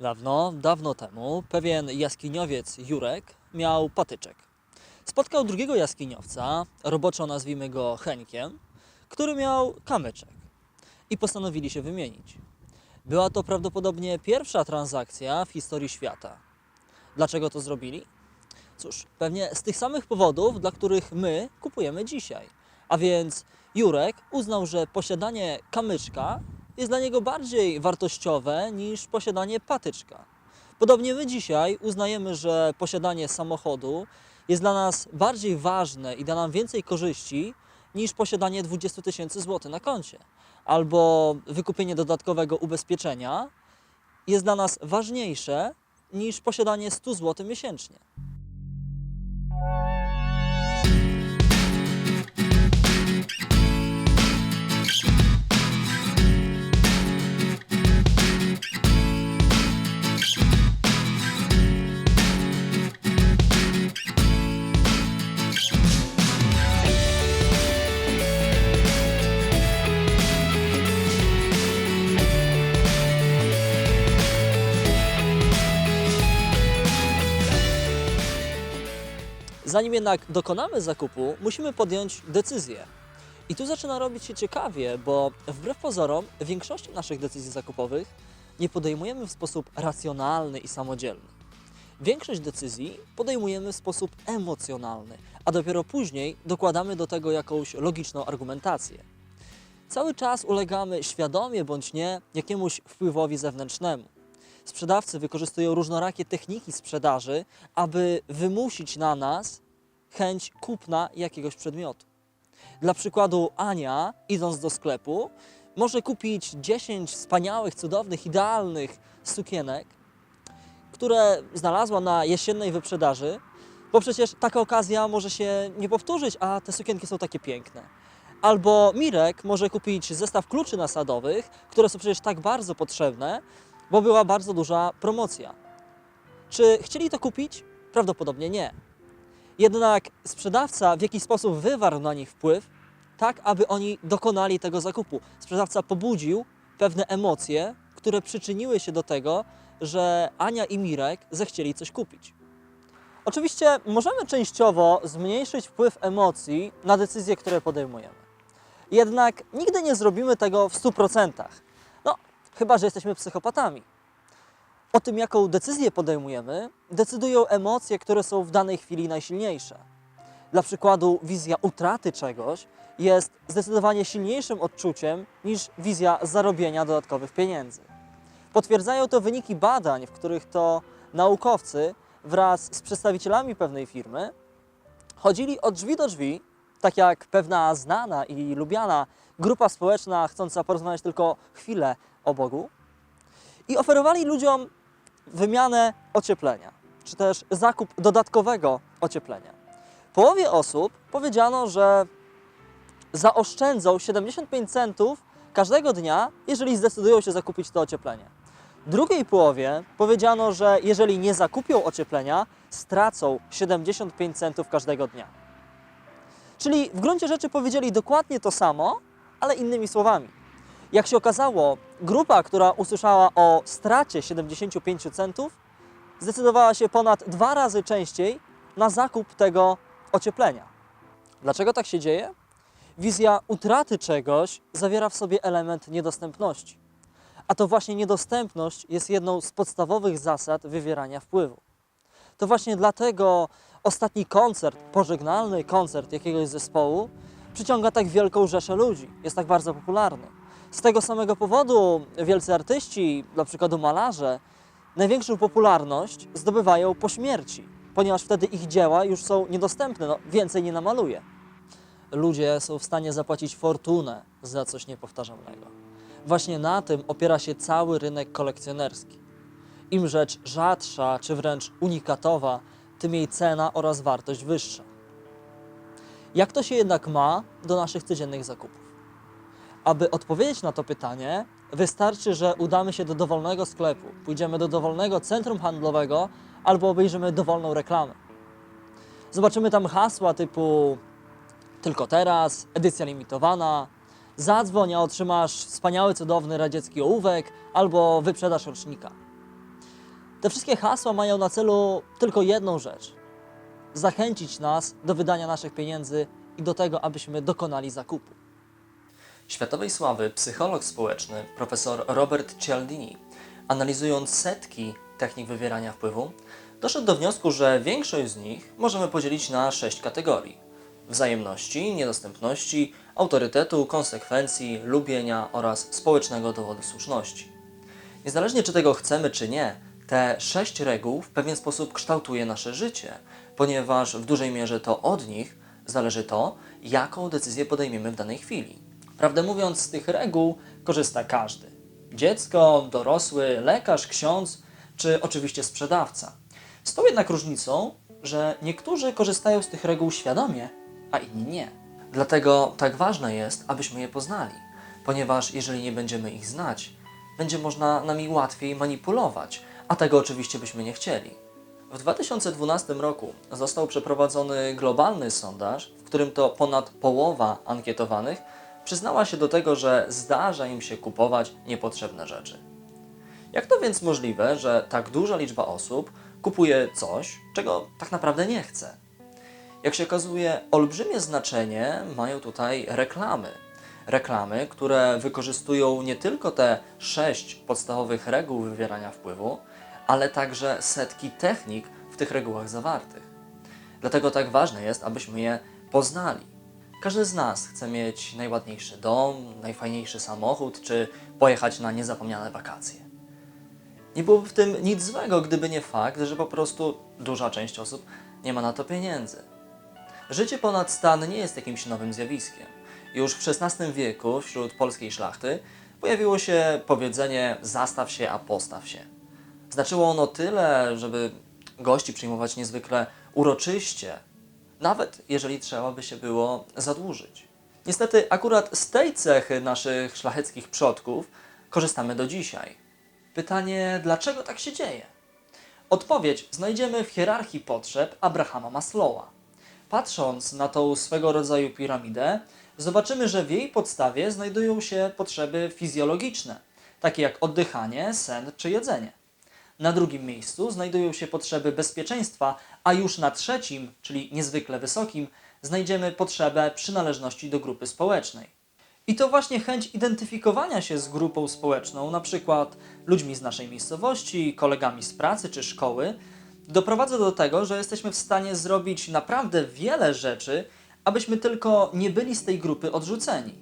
Dawno, dawno temu pewien jaskiniowiec Jurek miał patyczek. Spotkał drugiego jaskiniowca, roboczo nazwijmy go Henkiem, który miał kamyczek i postanowili się wymienić. Była to prawdopodobnie pierwsza transakcja w historii świata. Dlaczego to zrobili? Cóż, pewnie z tych samych powodów, dla których my kupujemy dzisiaj. A więc Jurek uznał, że posiadanie kamyczka jest dla niego bardziej wartościowe niż posiadanie patyczka. Podobnie my dzisiaj uznajemy, że posiadanie samochodu jest dla nas bardziej ważne i da nam więcej korzyści niż posiadanie 20 tysięcy złotych na koncie. Albo wykupienie dodatkowego ubezpieczenia jest dla nas ważniejsze niż posiadanie 100 zł miesięcznie. Zanim jednak dokonamy zakupu, musimy podjąć decyzję. I tu zaczyna robić się ciekawie, bo wbrew pozorom większości naszych decyzji zakupowych nie podejmujemy w sposób racjonalny i samodzielny. Większość decyzji podejmujemy w sposób emocjonalny, a dopiero później dokładamy do tego jakąś logiczną argumentację. Cały czas ulegamy świadomie bądź nie jakiemuś wpływowi zewnętrznemu. Sprzedawcy wykorzystują różnorakie techniki sprzedaży, aby wymusić na nas chęć kupna jakiegoś przedmiotu. Dla przykładu, Ania, idąc do sklepu, może kupić 10 wspaniałych, cudownych, idealnych sukienek, które znalazła na jesiennej wyprzedaży, bo przecież taka okazja może się nie powtórzyć, a te sukienki są takie piękne. Albo Mirek może kupić zestaw kluczy nasadowych, które są przecież tak bardzo potrzebne, bo była bardzo duża promocja. Czy chcieli to kupić? Prawdopodobnie nie. Jednak sprzedawca w jakiś sposób wywarł na nich wpływ, tak aby oni dokonali tego zakupu. Sprzedawca pobudził pewne emocje, które przyczyniły się do tego, że Ania i Mirek zechcieli coś kupić. Oczywiście możemy częściowo zmniejszyć wpływ emocji na decyzje, które podejmujemy. Jednak nigdy nie zrobimy tego w 100%. No, chyba że jesteśmy psychopatami. O tym, jaką decyzję podejmujemy, decydują emocje, które są w danej chwili najsilniejsze. Dla przykładu, wizja utraty czegoś jest zdecydowanie silniejszym odczuciem niż wizja zarobienia dodatkowych pieniędzy. Potwierdzają to wyniki badań, w których to naukowcy wraz z przedstawicielami pewnej firmy chodzili od drzwi do drzwi, tak jak pewna znana i lubiana grupa społeczna chcąca porozmawiać tylko chwilę o Bogu, i oferowali ludziom wymianę ocieplenia, czy też zakup dodatkowego ocieplenia. Połowie osób powiedziano, że zaoszczędzą 75 centów każdego dnia, jeżeli zdecydują się zakupić to ocieplenie. Drugiej połowie powiedziano, że jeżeli nie zakupią ocieplenia, stracą 75 centów każdego dnia. Czyli w gruncie rzeczy powiedzieli dokładnie to samo, ale innymi słowami. Jak się okazało, grupa, która usłyszała o stracie 75 centów, zdecydowała się ponad dwa razy częściej na zakup tego ocieplenia. Dlaczego tak się dzieje? Wizja utraty czegoś zawiera w sobie element niedostępności. A to właśnie niedostępność jest jedną z podstawowych zasad wywierania wpływu. To właśnie dlatego ostatni koncert, pożegnalny koncert jakiegoś zespołu przyciąga tak wielką rzeszę ludzi, jest tak bardzo popularny. Z tego samego powodu wielcy artyści, dla przykładu malarze, największą popularność zdobywają po śmierci, ponieważ wtedy ich dzieła już są niedostępne, no, więcej nie namaluje. Ludzie są w stanie zapłacić fortunę za coś niepowtarzalnego. Właśnie na tym opiera się cały rynek kolekcjonerski. Im rzecz rzadsza czy wręcz unikatowa, tym jej cena oraz wartość wyższa. Jak to się jednak ma do naszych codziennych zakupów? Aby odpowiedzieć na to pytanie, wystarczy, że udamy się do dowolnego sklepu, pójdziemy do dowolnego centrum handlowego albo obejrzymy dowolną reklamę. Zobaczymy tam hasła typu tylko teraz, edycja limitowana, zadzwoń, a otrzymasz wspaniały, cudowny radziecki ołówek albo wyprzedaż rocznika. Te wszystkie hasła mają na celu tylko jedną rzecz: zachęcić nas do wydania naszych pieniędzy i do tego, abyśmy dokonali zakupu. Światowej sławy psycholog społeczny profesor Robert Cialdini, analizując setki technik wywierania wpływu, doszedł do wniosku, że większość z nich możemy podzielić na sześć kategorii: wzajemności, niedostępności, autorytetu, konsekwencji, lubienia oraz społecznego dowodu słuszności. Niezależnie czy tego chcemy, czy nie, te sześć reguł w pewien sposób kształtuje nasze życie, ponieważ w dużej mierze to od nich zależy to, jaką decyzję podejmiemy w danej chwili. Prawdę mówiąc, z tych reguł korzysta każdy: dziecko, dorosły, lekarz, ksiądz, czy oczywiście sprzedawca. Z tą jednak różnicą, że niektórzy korzystają z tych reguł świadomie, a inni nie. Dlatego tak ważne jest, abyśmy je poznali, ponieważ jeżeli nie będziemy ich znać, będzie można nami łatwiej manipulować, a tego oczywiście byśmy nie chcieli. W 2012 roku został przeprowadzony globalny sondaż, w którym to ponad połowa ankietowanych przyznała się do tego, że zdarza im się kupować niepotrzebne rzeczy. Jak to więc możliwe, że tak duża liczba osób kupuje coś, czego tak naprawdę nie chce? Jak się okazuje, olbrzymie znaczenie mają tutaj reklamy. Reklamy, które wykorzystują nie tylko te sześć podstawowych reguł wywierania wpływu, ale także setki technik w tych regułach zawartych. Dlatego tak ważne jest, abyśmy je poznali. Każdy z nas chce mieć najładniejszy dom, najfajniejszy samochód, czy pojechać na niezapomniane wakacje. Nie byłoby w tym nic złego, gdyby nie fakt, że po prostu duża część osób nie ma na to pieniędzy. Życie ponad stan nie jest jakimś nowym zjawiskiem. Już w XVI wieku wśród polskiej szlachty pojawiło się powiedzenie zastaw się, a postaw się. Znaczyło ono tyle, żeby gości przyjmować niezwykle uroczyście, nawet jeżeli trzeba by się było zadłużyć. Niestety akurat z tej cechy naszych szlacheckich przodków korzystamy do dzisiaj. Pytanie, dlaczego tak się dzieje? Odpowiedź znajdziemy w hierarchii potrzeb Abrahama Maslowa. Patrząc na tą swego rodzaju piramidę, zobaczymy, że w jej podstawie znajdują się potrzeby fizjologiczne, takie jak oddychanie, sen czy jedzenie. Na drugim miejscu znajdują się potrzeby bezpieczeństwa, a już na trzecim, czyli niezwykle wysokim, znajdziemy potrzebę przynależności do grupy społecznej. I to właśnie chęć identyfikowania się z grupą społeczną, na przykład ludźmi z naszej miejscowości, kolegami z pracy czy szkoły, doprowadza do tego, że jesteśmy w stanie zrobić naprawdę wiele rzeczy, abyśmy tylko nie byli z tej grupy odrzuceni.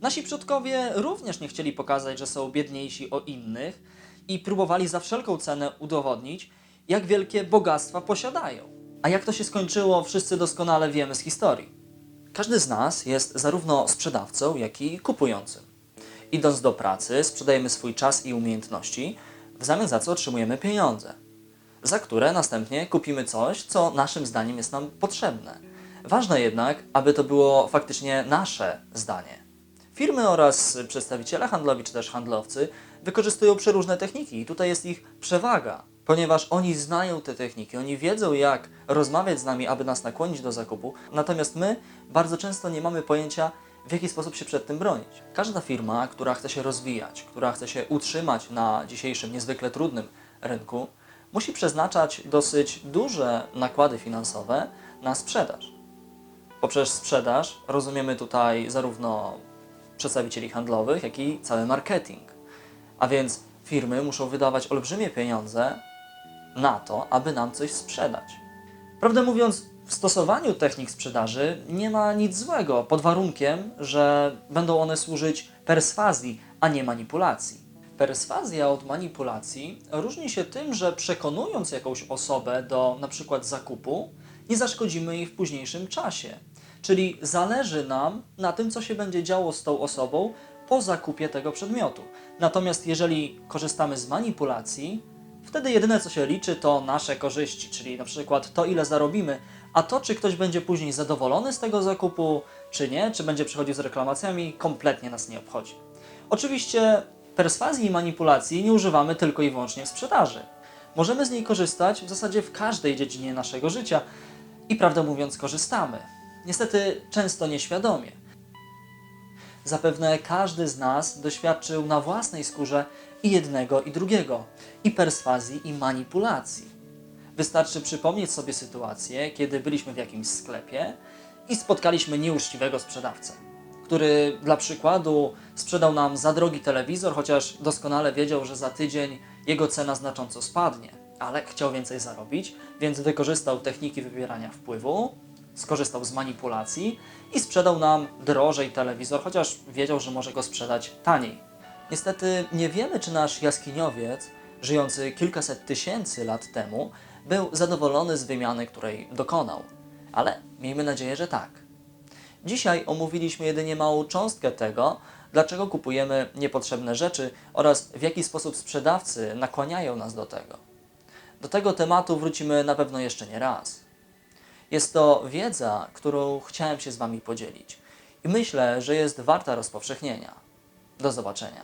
Nasi przodkowie również nie chcieli pokazać, że są biedniejsi o innych i próbowali za wszelką cenę udowodnić, jak wielkie bogactwa posiadają. A jak to się skończyło, wszyscy doskonale wiemy z historii. Każdy z nas jest zarówno sprzedawcą, jak i kupującym. Idąc do pracy, sprzedajemy swój czas i umiejętności, w zamian za co otrzymujemy pieniądze, za które następnie kupimy coś, co naszym zdaniem jest nam potrzebne. Ważne jednak, aby to było faktycznie nasze zdanie. Firmy oraz przedstawiciele handlowi czy też handlowcy wykorzystują przeróżne techniki i tutaj jest ich przewaga, ponieważ oni znają te techniki, oni wiedzą jak rozmawiać z nami, aby nas nakłonić do zakupu, natomiast my bardzo często nie mamy pojęcia, w jaki sposób się przed tym bronić. Każda firma, która chce się rozwijać, która chce się utrzymać na dzisiejszym niezwykle trudnym rynku, musi przeznaczać dosyć duże nakłady finansowe na sprzedaż. Poprzez sprzedaż rozumiemy tutaj zarówno przedstawicieli handlowych, jak i cały marketing. A więc firmy muszą wydawać olbrzymie pieniądze na to, aby nam coś sprzedać. Prawdę mówiąc, w stosowaniu technik sprzedaży nie ma nic złego, pod warunkiem, że będą one służyć perswazji, a nie manipulacji. Perswazja od manipulacji różni się tym, że przekonując jakąś osobę do na przykład zakupu, nie zaszkodzimy jej w późniejszym czasie. Czyli zależy nam na tym, co się będzie działo z tą osobą po zakupie tego przedmiotu. Natomiast jeżeli korzystamy z manipulacji, wtedy jedyne co się liczy to nasze korzyści, czyli na przykład to ile zarobimy, a to czy ktoś będzie później zadowolony z tego zakupu, czy nie, czy będzie przychodził z reklamacjami, kompletnie nas nie obchodzi. Oczywiście perswazji i manipulacji nie używamy tylko i wyłącznie w sprzedaży. Możemy z niej korzystać w zasadzie w każdej dziedzinie naszego życia i prawdę mówiąc korzystamy. Niestety często nieświadomie. Zapewne każdy z nas doświadczył na własnej skórze i jednego, i drugiego, i perswazji, i manipulacji. Wystarczy przypomnieć sobie sytuację, kiedy byliśmy w jakimś sklepie i spotkaliśmy nieuczciwego sprzedawcę, który dla przykładu sprzedał nam za drogi telewizor, chociaż doskonale wiedział, że za tydzień jego cena znacząco spadnie, ale chciał więcej zarobić, więc wykorzystał techniki wybierania wpływu, skorzystał z manipulacji i sprzedał nam drożej telewizor, chociaż wiedział, że może go sprzedać taniej. Niestety nie wiemy, czy nasz jaskiniowiec, żyjący kilkaset tysięcy lat temu, był zadowolony z wymiany, której dokonał. Ale miejmy nadzieję, że tak. Dzisiaj omówiliśmy jedynie małą cząstkę tego, dlaczego kupujemy niepotrzebne rzeczy oraz w jaki sposób sprzedawcy nakłaniają nas do tego. Do tego tematu wrócimy na pewno jeszcze nie raz. Jest to wiedza, którą chciałem się z Wami podzielić i myślę, że jest warta rozpowszechnienia. Do zobaczenia.